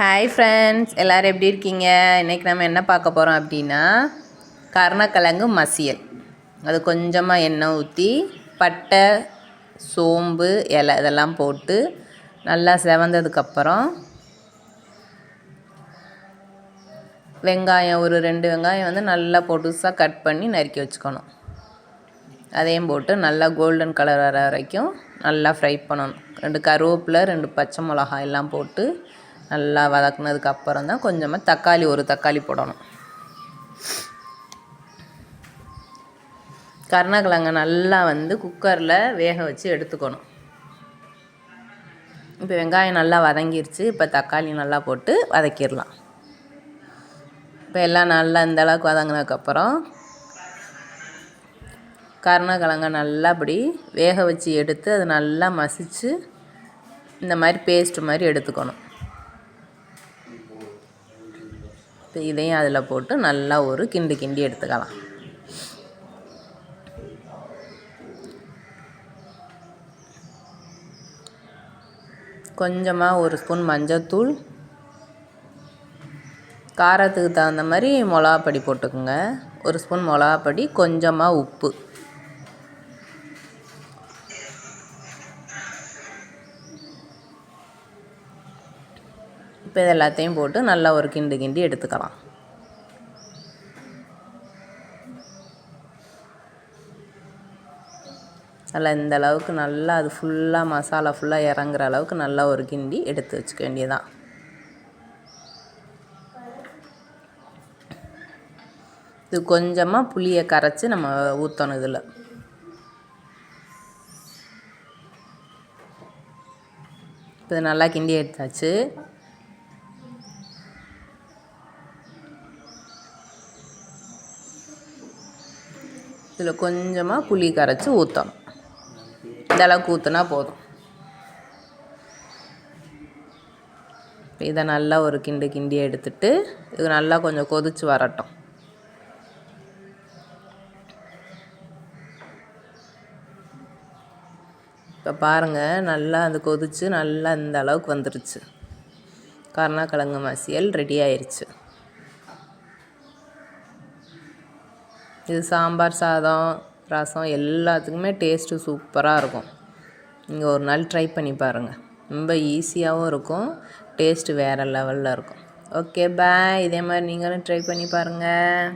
Hi friends எல்லோரும் எப்படி இருக்கீங்க? இன்றைக்கி நம்ம என்ன பார்க்க போகிறோம் அப்படின்னா கருணக்கிழங்கு மசியல். அது கொஞ்சமாக எண்ணெய் ஊற்றி பட்டை சோம்பு இலை இதெல்லாம் போட்டு நல்லா செவந்ததுக்கப்புறம் வெங்காயம் ஒரு ரெண்டு வெங்காயம் வந்து நல்லா பொடுசாக கட் பண்ணி நறுக்கி வச்சுக்கணும். அதையும் போட்டு நல்லா கோல்டன் கலர் வர வரைக்கும் நல்லா ஃப்ரை பண்ணணும். ரெண்டு கருவேப்பிலை ரெண்டு பச்சை மிளகாய் எல்லாம் போட்டு நல்லா வதக்குனதுக்கு அப்புறம் தான் கொஞ்சமாக தக்காளி ஒரு தக்காளி போடணும். கருணக்கிழங்க நல்லா வந்து குக்கரில் வேக வச்சு எடுத்துக்கணும். இப்போ வெங்காயம் நல்லா வதங்கிருச்சு. இப்போ தக்காளி நல்லா போட்டு வதக்கிடலாம். இப்போ எல்லாம் நல்லா இந்த அளவுக்கு வதங்கினதுக்கப்புறம் கருணக்கிழங்க நல்லா அப்படி வேக வச்சு எடுத்து அது நல்லா மசித்து இந்த மாதிரி பேஸ்ட்டு மாதிரி எடுத்துக்கணும் இப்போ இதையும் அதில் போட்டு நல்லா ஒரு கிண்டி கிண்டி எடுத்துக்கலாம். கொஞ்சமாக ஒரு ஸ்பூன் மஞ்சத்தூள் காரத்துக்கு தகுந்த மாதிரி மிளகாப்பொடி போட்டுக்கோங்க. ஒரு ஸ்பூன் மிளகாப்பொடி கொஞ்சமாக உப்பு. இப்போ இது எல்லாத்தையும் போட்டு நல்லா ஒரு கிண்டு கிண்டி எடுத்துக்கலாம். நல்லா இந்த அளவுக்கு நல்லா அது ஃபுல்லாக மசாலா ஃபுல்லாக இறங்குற அளவுக்கு நல்லா ஒரு கிண்டி எடுத்து வச்சுக்க வேண்டியதான் இது கொஞ்சமாக புளியை கரைச்சி நம்ம ஊற்றணும் இதில். இப்போ நல்லா கிண்டி எடுத்தாச்சு. இதில் கொஞ்சமாக புளி கரைச்சி ஊற்றணும் இந்த அளவுக்கு ஊற்றுனா போதும். இதை நல்லா ஒரு கிண்டு கிண்டி எடுத்துட்டு இது நல்லா கொஞ்சம் கொதித்து வரட்டும். இப்போ பாருங்கள் நல்லா அது கொதித்து நல்லா இந்த அளவுக்கு வந்துருச்சு. கருணாக்கிழங்கு மசியல் ரெடி ஆயிடுச்சு இது சாம்பார் சாதம் ரசம் எல்லாத்துக்குமே டேஸ்ட்டு சூப்பராக இருக்கும். நீங்கள் ஒரு நாள் ட்ரை பண்ணி பாருங்கள் ரொம்ப ஈஸியாகவும் இருக்கும். டேஸ்ட்டு வேறு லெவலில் இருக்கும். ஓகே பாய் இதே மாதிரி நீங்களும் ட்ரை பண்ணி பாருங்கள்